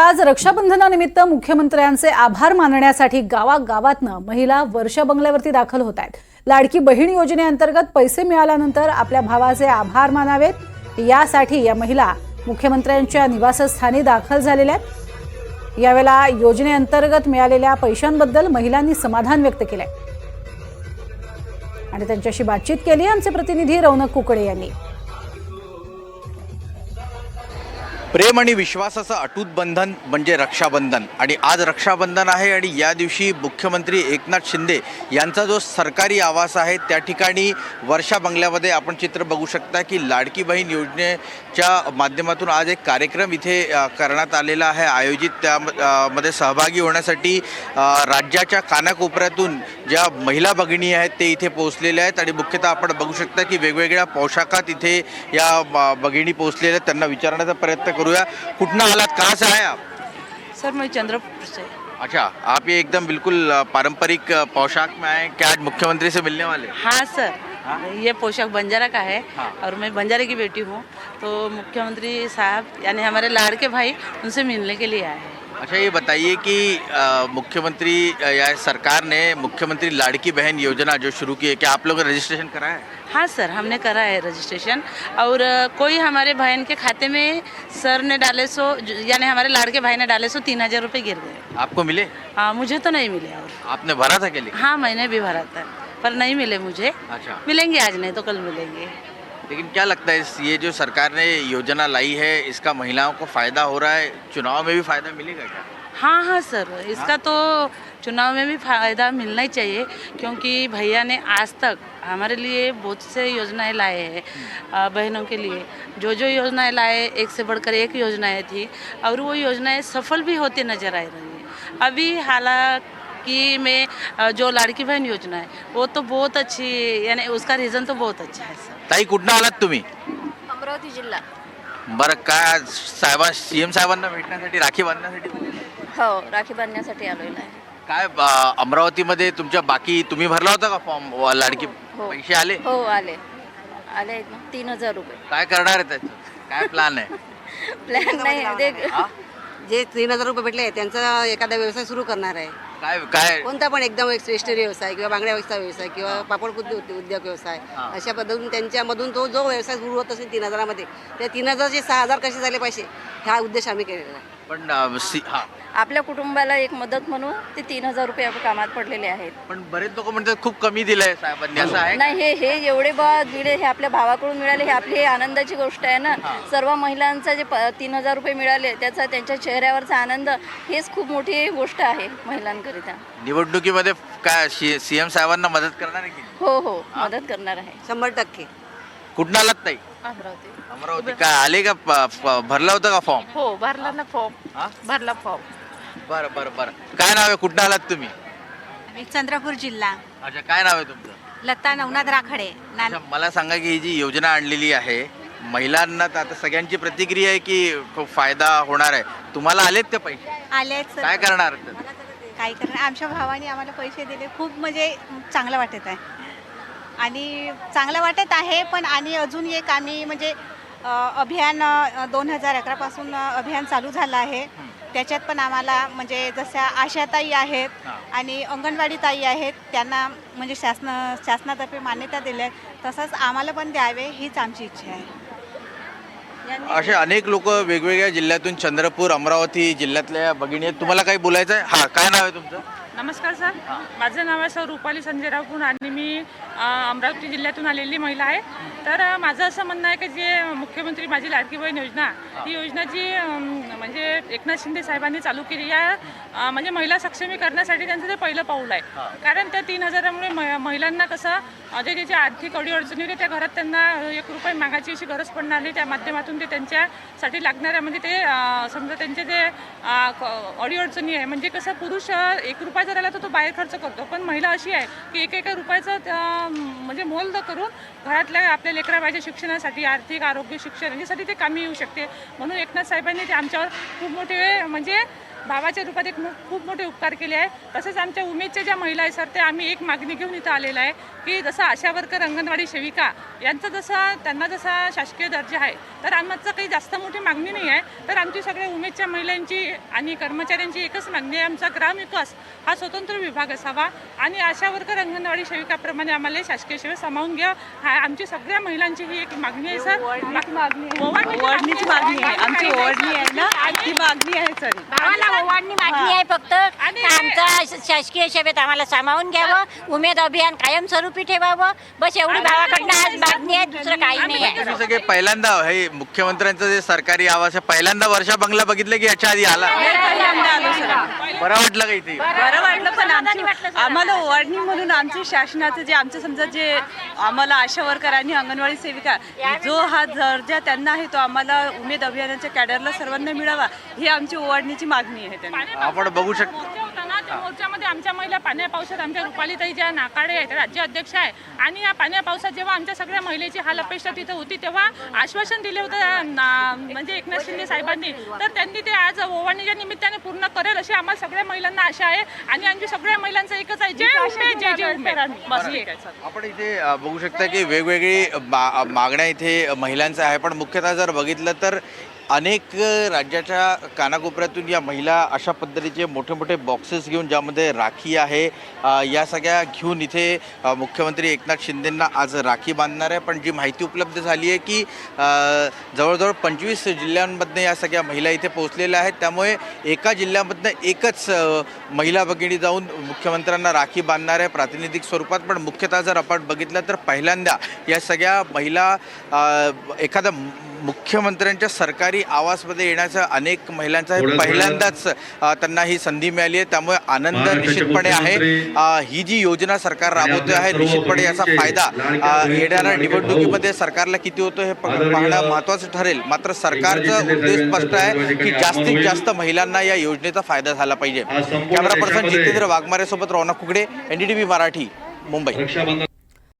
आज रक्षाबंधनानिमित्त मुख्यमंत्र्यांचे आभार मानण्यासाठी गावागावातनं महिला वर्ष बंगल्यावरती दाखल होत आहेत. लाडकी बहीण योजनेअंतर्गत पैसे मिळाल्यानंतर आपल्या भावाचे आभार मानावेत. यासाठी या महिला मुख्यमंत्र्यांच्या निवासस्थानी दाखल झालेल्या आहेत. यावेळेला योजनेअंतर्गत मिळालेल्या पैशांबद्दल महिलांनी समाधान व्यक्त केलंय. आणि त्यांच्याशी बातचीत केली आमचे प्रतिनिधी रौनक कुकडे यांनी. प्रेम आणि विश्वासाचं अटूट बंधन म्हणजे रक्षाबंधन. आणि आज रक्षाबंधन आहे आणि या दिवशी मुख्यमंत्री एकनाथ शिंदे यांचा जो सरकारी आवास आहे त्या ठिकाणी वर्षा बंगल्यामध्ये आपण चित्र बघू शकता की लाडकी बहीण योजनेच्या माध्यमातून आज एक कार्यक्रम इथे करण्यात आलेला आहे. आयोजित त्या मध्ये सहभागी होण्यासाठी राज्याच्या कानाकोपऱ्यातून ज्या महिला भगिनी आहेत ते इथे पोहोचलेल्या आहेत. आणि मुख्यतः आपण बघू शकता की वेगवेगळ्या पोशाखात इथे या भगिनी पोहोचलेल्या आहेत. त्यांना विचारण्याचा प्रयत्न करूया कुठनं आलात कहाँ से आए आप? सर मैं चंद्रपुर से। अच्छा आप ये एकदम बिल्कुल अ, पारंपरिक अ, पोशाक में आए। क्या आज मुख्यमंत्री से मिलने वाले? हाँ सर। हाँ? ये पोशाक बंजारा का है हाँ। और मैं बंजारे की बेटी हूँ। तो मुख्यमंत्री साहब यानी हमारे लाड़के भाई उनसे मिलने के लिए आए हैं। अच्छा ये बताइए कि मुख्यमंत्री या सरकार ने मुख्यमंत्री लाड़की बहन योजना जो शुरू की है क्या आप लोग रजिस्ट्रेशन कराया है? हाँ सर हमने करा है रजिस्ट्रेशन। और कोई हमारे बहन के खाते में सर ने डाले सो यानी हमारे लाड़के भाई ने डाले सो तीन हज़ार रुपये गिर गए। आपको मिले? हाँ मुझे तो नहीं मिले और। आपने भरा था के लिए हाँ मैंने भी भरा था पर नहीं मिले मुझे। अच्छा। मिलेंगे आज नहीं तो कल मिलेंगे। लेकिन क्या लगता है इस ये जो सरकार ने योजना लाई है इसका महिलाओं को फ़ायदा हो रहा है? चुनाव में भी फ़ायदा मिलेगा क्या? हाँ हाँ सर इसका हाँ? तो चुनाव में भी फ़ायदा मिलना ही चाहिए क्योंकि भैया ने आज तक हमारे लिए बहुत से योजनाएँ लाए हैं बहनों के लिए। जो जो योजनाएँ लाए एक से बढ़कर एक योजनाएँ थी और वो योजनाएँ सफल भी होती नज़र आ रही हैं। अभी हालांकि में जो लाड़की बहन योजना है वो तो बहुत अच्छी यानी उसका रीज़न तो बहुत अच्छा है सर। ताई कुठनं आलात तुम्ही? अमरावती जिल्हा. बरं काय साहेबां सी एम साहेबांना भेटण्यासाठी राखी बांधण्यासाठी हो राखी बांधण्यासाठी आलेलो आहे. काय अ, अमरावतीमध्ये तुमच्या बाकी तुम्ही भरला होता का फॉर्म लाडकी हो. पैसे आले? हो आले. आले आहेत ना तीन हजार रुपये. काय करणार आहे त्याचं? काय प्लॅन आहे? प्लॅन नाही ते हा? जे तीन हजार रुपये भेटले त्यांचा एखादा व्यवसाय सुरू करणार आहे. काय काय? कोणता पण एकदम एक स्टेशनरी व्यवसाय किंवा बांगड्या व्यवसाय व्यवसाय किंवा पापड उद्योग उद्योग व्यवसाय. अशा पद्धतीने त्यांच्यामधून तो जो व्यवसाय सुरू होत असेल तीन हजारामध्ये त्या तीन हजारचे सहा हजार कसे झाले पाहिजे हा उद्देश आम्ही केलेला आहे. पण अ, सी- हा. आपल्या कुटुंबाला एक मदत म्हणून ते तीन हजार रुपये आपल्या कामात पडलेले आहेत. पण बरेच लोक म्हणतात खूप कमी दिलंय साहेबांनी. असं आहे का? नाही हे हे एवढे बा मिळे हे आपल्या भावाकडून मिळाले हे आपली हे आनंदाची गोष्ट आहे ना. सर्व महिलांचा जे प- तीन हजार रुपये मिळाले त्याचा त्यांच्या चेहऱ्यावरचा आनंद हेच खूप मोठी गोष्ट आहे महिलांकरिता. निवडणुकीमध्ये काय सीएम साहेबांना मदत करणार आहे की नाही? हो हो. मदत करणार आहे. शंभर टक्के. कुठनं आलात ताई? अमरावती. अमरावती. काय आले का प- प- भरला होता का फॉर्म हो भरला ना फॉर्म हा? भरला फॉर्म बरं बरं बरं. काय नाव आहे? कुठनं आलात तुम्ही? मी चंद्रपूर जिल्हा. अच्छा काय नाव आहे तुमचं? लता नवनाथ राखडे. नान अच्छा मला सांगा की ही जी योजना आणलेली आहे महिलांना तर आता सगळ्यांची प्रतिक्रिया आहे की खूप फायदा होणार आहे. तुम्हाला आलेत ते पैसे? आले आहेत काय करणार? काय करणार? आमच्या भावाने आम्हाला पैसे दिले. खूप म्हणजे चांगलं वाटत आहे. आणि चांगलं वाटत आहे पण आणि अजून एक आम्ही म्हणजे अभियान दोन हजार अकरापासून अभियान चालू झालं आहे. त्याच्यात पण आम्हाला म्हणजे जशा आशाताई आहेत. आणि अंगणवाडी ताई आहेत त्यांना म्हणजे शासन शासनातर्फे मान्यता दिल्या तसंच आम्हाला पण द्यावे हीच आमची इच्छा आहे. असे अनेक लोक वेगवेगळ्या जिल्ह्यातून चंद्रपूर अमरावती जिल्ह्यातल्या भगिनी आहेत तुम्हाला काही बोलायचं आहे हा काय नाव आहे तुमचं? नमस्कार सर. माझं नाव आहे सौ रुपाली संजय रावपूर आणि मी अमरावती जिल्ह्यातून आलेली महिला आहे. तर माझं असं म्हणणं आहे की जे मुख्यमंत्री माझी लाडकी बहीण योजना ही. योजना जी म्हणजे एकनाथ शिंदे साहेबांनी चालू केली या म्हणजे महिला सक्षमीकरणासाठी त्यांचं ते पहिलं पाऊल आहे. कारण त्या तीन हजारामुळे म- महिलांना कसं जे ज्याची आर्थिक अडीअडचणी होती त्या घरात त्यांना एक रुपये मागायची अशी गरज पडणार नाही. त्या माध्यमातून ते त्यांच्यासाठी लागणाऱ्या म्हणजे ते समजा त्यांचे जे अ, क- अडीअडचणी आहे म्हणजे कसं पुरुष एक रुपया करायला तर तो बाहेर खर्च करतो. पण महिला अशी आहे की एक एका रुपयाचं म्हणजे मोल करून घरातल्या आपल्या लेकराबाईच्या शिक्षणासाठी आर्थिक आरोग्य शिक्षण यासाठी ते कामी येऊ शकते. म्हणून एकनाथ साहेबांनी ते आमच्यावर खूप मोठे म्हणजे भावाच्या रूपात एक खूप मोठे उपकार केले आहे. तसेच आमच्या उमेदच्या ज्या महिला आहे सर ते आम्ही एक मागणी घेऊन इथं आलेला आहे की जसं आशा वर्कर अंगणवाडी सेविका यांचं जसं त्यांना जसा शासकीय दर्जा आहे तर आमचं काही जास्त मोठी मागणी नाही आहे. तर आमची सगळ्या उमेदच्या महिलांची आणि कर्मचाऱ्यांची एकच मागणी आहे. आमचा ग्रामविकास हा स्वतंत्र विभाग असावा आणि आशा वर्कर अंगणवाडी सेविकाप्रमाणे आम्हाला शासकीय सेवेत सामावून घ्या. हा आमची सगळ्या महिलांची ही एक मागणी आहे सर. मागणी आहे. आमची आहे ना? ती मागणी आहे सर. ओवाळणी मागणी आहे फक्त. आणि- का आमचा शासकीय सेवेत आम्हाला सामावून घ्यावं. उमेद अभियान कायमस्वरूपी ठेवावं. बस एवढी भावाकडनं आज मागणी आहे दुसरं काही नाही आहे. तुम्ही सगळे पहिल्यांदा हे मुख्यमंत्र्यांचं जे सरकारी आवास आहे पहिल्यांदा वर्षा बंगला बघितलं की याच्या आधी आला? पहिल्यांदा आलो. सर बरं वाटलं का इथे? बरं वाटलं पण आमची आम्हाला ओवाळणी म्हणून आमचे शासनाचं जे आमचं समजा जे आम्हाला आशा वर्कर आणि अंगणवाडी सेविका जो हा दर्जा त्यांना आहे तो आम्हाला उमेद अभियानाच्या कॅडरला सर्वांना मिळावा ही आमची ओवाळणीची मागणी आहे त्यांना. आपण बघू शकतो मोर्चामध्ये आमच्या महिला पाण्या पावसात आमच्या रुपालीताई ज्या नाकाडे आहेत राज्य अध्यक्ष आहे आणि या पाण्या पावसात जेव्हा आमच्या सगळ्या महिलेची हाल अपेक्षा तिथं होती तेव्हा आश्वासन दिले होतं ना- म्हणजे एकनाथ शिंदे साहेबांनी. तर त्यांनी ते आज ओवाळणीच्या निमित्ताने पूर्ण करेल अशी आम्हाला सगळ्या महिलांना आशा आहे. आणि आमची सगळ्या महिलांचं एकच आहे जय उमेद जय जय उमेद बस ठीक आहे. आपण इथे बघू शकता की वेगवेगळी मागण्या इथे महिलांच्या आहे पण मुख्यतः जर बघितलं तर अनेक राज्याच्या कानाकोपऱ्यातून या महिला अशा पद्धतीचे मोठे मोठे बॉक्सेस घेऊन ज्यामध्ये राखी आहे या सगळ्या घेऊन इथे मुख्यमंत्री एकनाथ शिंदेंना आज राखी बांधणार आहे. पण जी माहिती उपलब्ध झाली आहे की जवळजवळ पंचवीस जिल्ह्यांमधनं या सगळ्या महिला इथे पोहोचलेल्या आहेत. त्यामुळे एका जिल्ह्यामधनं एकच महिला भगिनी जाऊन मुख्यमंत्र्यांना राखी बांधणार आहे प्रातिनिधिक स्वरूपात. पण मुख्यतः जर आपण बघितलं तर पहिल्यांदा या सगळ्या महिला अ, एखाद्या मुख्यमंत्र्यांच्या सरकारी आवासमध्ये येण्याचं अनेक महिलांचा पहिल्यांदाच त्यांना ही संधी मिळाली आहे. त्यामुळे आनंद निश्चितपणे आहे. ही जी योजना सरकार राबवते आहे निश्चितपणे याचा फायदा येणाऱ्या निवडणुकीमध्ये सरकारला किती होतो हे पाहणं महत्त्वाचं ठरेल. मात्र सरकारचा उद्देश स्पष्ट आहे की जास्तीत जास्त महिलांना या योजनेचा फायदा झाला पाहिजे. कॅमेरा पर्सन जितेंद्र वाघमारे सोबत रौनक कुकडे एनडीटीव्ही मराठी मुंबई.